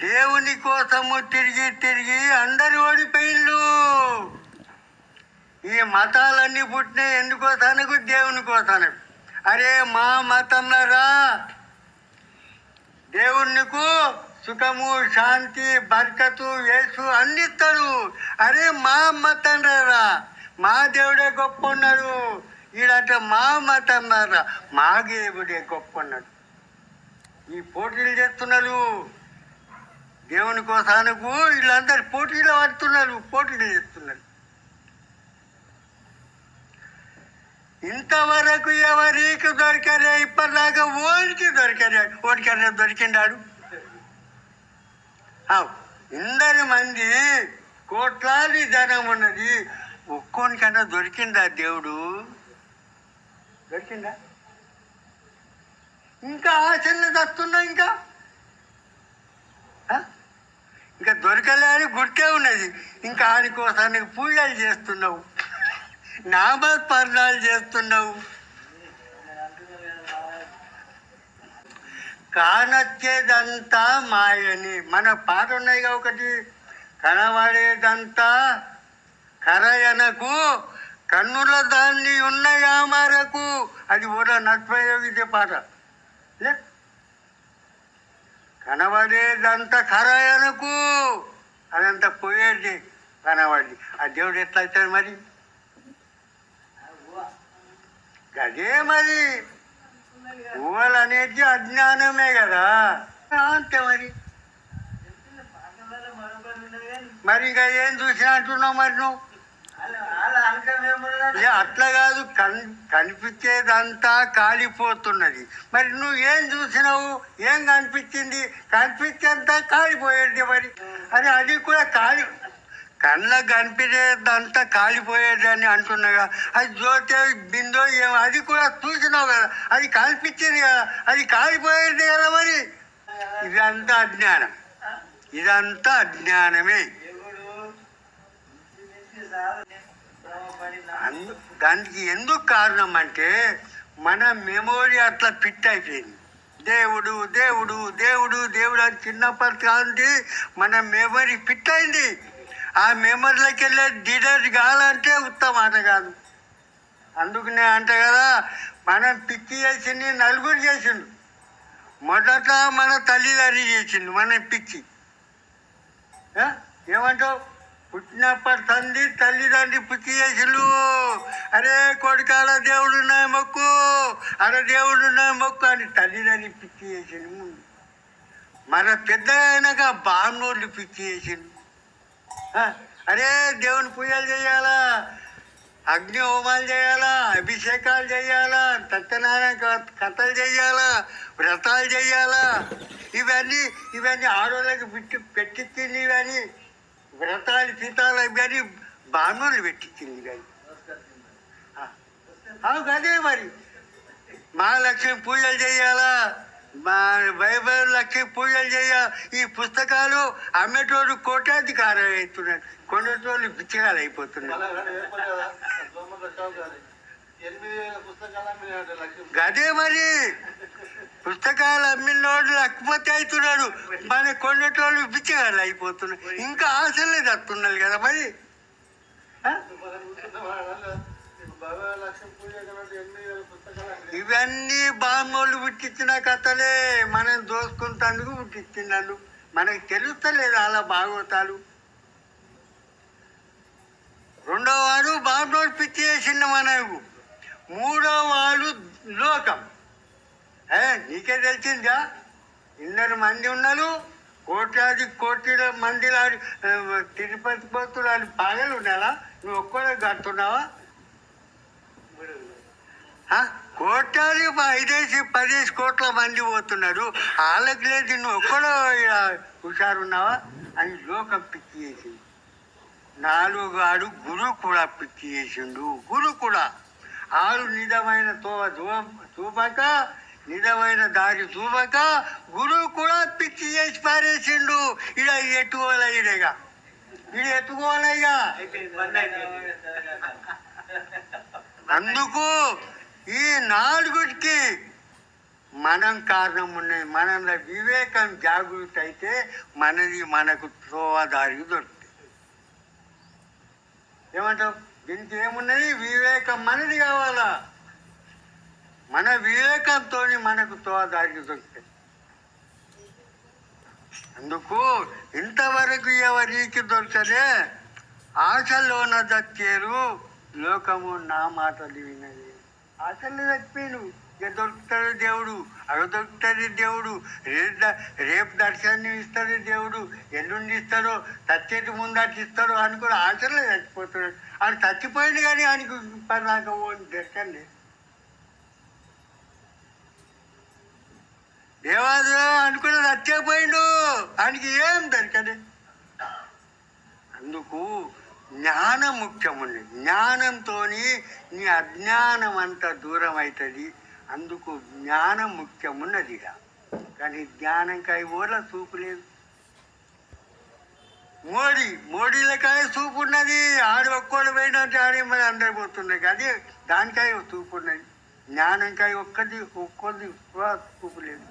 దేవుని కోసము తిరిగి తిరిగి అందరు ఓడిపోయిళ్ళు ఈ మతాలన్నీ పుట్టినాయి. ఎందుకోసానికి దేవుని కోసానికి. అరే మా మతంలరా దేవునికు సుఖము శాంతి బర్కతు యేసు అందిస్తాడు అరే మా మతం రా మా దేవుడే గొప్ప ఉన్నాడు ఈడంటే మా మతం రా మా దేవుడే గొప్ప ఉన్నాడు ఈ పోటీలు చేస్తున్నారు దేవుని కోసానుకు వీళ్ళందరూ పోటీలు పడుతున్నారు పోటీలు చేస్తున్నారు. ఇంతవరకు ఎవరికి దొరికలే ఇప్పటిదాకా ఓడికి దొరికలే ఓడికనే దొరికిండాడు? ఇందరి మంది కోట్లాది జనం ఉన్నది. ఒక్కోనికన్నా దొరికిందా దేవుడు? దొరికిందా? ఇంకా ఆశలు తస్తున్నా ఇంకా ఆ? ఇంకా దొరకలే అని గుర్తే ఉన్నది. ఇంకా ఆనికోసానికి పూజలు చేస్తున్నావు. నామస్మరణాలు చేస్తున్నావు. కానొచ్చేదంతా మాయని. మన పాట ఉన్నాయిగా ఒకటి కనబడేదంతా కరయనకు కన్నుల దాన్ని ఉన్న యామారకు. అది కూడా నట్వయోగితే పాట. లే. కనబడేదంతా కరయనకు అదంతా పోయేది కనబడి. ఆ దేవుడు ఎట్లా అవుతాడు మరి? అదే మరి. ఊహలు అనేది అజ్ఞానమే కదా. అంతే మరి. మరి ఇంకా ఏం చూసినా అంటున్నావు మరి నువ్వు? అట్లా కాదు కన్ కనిపించేదంతా కాలిపోతున్నది. మరి నువ్వు ఏం చూసినావు? ఏం కనిపించింది? కనిపించేంతా కాలిపోయేది మరి. అని అది కూడా కాలి కళ్ళకు కనిపించేదంతా కాలిపోయేది అని అంటున్నాగా అది జ్యోతి బిందో ఏమో అది కూడా చూసినావు కదా. అది కనిపించింది కదా. అది కాలిపోయేది కదా మరి. ఇదంతా అజ్ఞానం. ఇదంతా అజ్ఞానమే. అందు దానికి ఎందుకు కారణం అంటే మన మెమోరీ అట్లా ఫిట్ అయిపోయింది. దేవుడు దేవుడు దేవుడు దేవుడు అని చిన్నప్పటి కాంతి మన మెమరీ ఫిట్ అయింది. ఆ మెమరీలోకి వెళ్ళే డీడర్ కావాలంటే ఉత్తమ ఆట కాదు. అందుకనే అంట కదా మనం పిచ్చి చేసింది నలుగురు చేసిండు. మొదట మన తల్లిదండ్రి చేసిండు మనం పిచ్చి. ఏమంటావు? పుట్టినప్పటి తండ్రి తల్లిదండ్రి పుట్టి చేసిండు. అరే కొడుకాల దేవుడు ఉన్నాయి మొక్కు. అరే దేవుడు ఉన్నాయి మొక్కు అని తల్లిదండ్రి పిచ్చి చేసిండు మన పెద్ద అయినాక బాణోళ్ళు పిచ్చి చేసిండు. అరే దేవుని పూజలు చేయాలా? అగ్ని హోమాలు చేయాలా? అభిషేకాలు చేయాలా? సత్యనారాయణ కథలు చేయాలా? వ్రతాలు చేయాలా? ఇవన్నీ ఇవన్నీ ఆడోళ్ళకి పెట్టి పెట్టించింది ఇవన్నీ వ్రతాలు సీతాలు ఇవన్నీ బాణులు పెట్టించింది ఆ. అవును అదే మరి. మహాలక్ష్మి పూజలు చేయాలా? మా వైభవ లక్ష్మి పూజలు చేయాలి? ఈ పుస్తకాలు అమ్మేటోడు కోటాధికారం అవుతున్నాడు కొనేటోళ్ళు బిచ్చగాలు అయిపోతున్నారు. గదే మరి. పుస్తకాలు అమ్మినోడు లేకపోతే అవుతున్నాడు. మన కొనేటోళ్ళు బిచ్చగాళ్ళు అయిపోతున్నాడు ఇంకా ఆశలే తట్టున్నారు కదా మరి. ఇవన్నీ బామ్మోళ్ళు పుట్టించిన కథలే. మనం దోసుకుంటందుకు పుట్టించినాడు మనకి తెలుస్తలేదు అలా భాగవతాలు. రెండో వాడు బామ్మోడు పిచ్చి చేసిండు మనకు. మూడో వాడు లోకం. ఏ నీకే తెలిసిందా? ఇన్నర మంది ఉన్నారు కోట్లాది కోట్ల మంది లాంటి, తిరుపతి పోతులు అని పాగలు ఉన్నారా? నువ్వు ఒక్కడే కడుతున్నావా? కోట్లాది ఐదేసి పదేసి కోట్ల మంది పోతున్నారు. వాళ్ళకి లేదు నువ్వు ఒక్కడో హుషారున్నావా? అని లోకం పిచ్చి చేసింది. నాలుగు ఆడు గురు కూడా పిచ్చి చేసిండు. గురు కూడా. ఆడు నిజమైన తో చూపక నిజమైన దారి చూపక గురువు కూడా పిచ్చి చేసి పారేసిండు. ఇడ ఎట్టుకోవాలి ఇడగా ఇడ అందుకు ఈ నాలుగుకి మనం కారణం ఉన్నాయి. మనలో వివేకం జాగృతి అయితే మనది మనకు త్రోవదారి దొరుకుతుంది. ఏమంటావు? దీనికి ఏమున్నది వివేకం మనది కావాలా? మన వివేకంతో మనకు తోదారికి దొరుకుతాయి అందుకు ఇంతవరకు ఎవరికి దొరకలే? ఆశలోన దక్కేరు లోకము నా మాటలు వినది ఆశలు చచ్చిపోయిను ఇక దొరుకుతాడు దేవుడు? అవి దొరుకుతుంది దేవుడు. రేపు రేపు దర్శనం ఇస్తాడు దేవుడు. ఎల్లుండి ఇస్తాడో తచ్చేటి ముందటి ఇస్తాడో అనుకుని ఆశలో చచ్చిపోతున్నాడు. ఆయన చచ్చిపోయింది కానీ ఆయనకు దర్శనం దొరకండి దేవాదు అనుకుని చచ్చిపోయిండు ఆయనకి ఏం దొరకదు? అందుకు జ్ఞానం ముఖ్యముంది జ్ఞానంతో నీ అజ్ఞానం అంతా దూరం అవుతుంది అందుకు జ్ఞానం ముఖ్యమున్నది ఇక. కానీ జ్ఞానంకాయ ఊర్లో చూపు లేదు. మోడీ మోడీలకాయ చూపు ఉన్నది ఆడు ఒక్కోడు పోయినట్టు ఆడే మరి అందరు పోతున్నాయి కానీ దానికాయ చూపు ఉన్నది జ్ఞానంకాయ ఒక్కది ఒక్కది కూడా చూపు లేదు.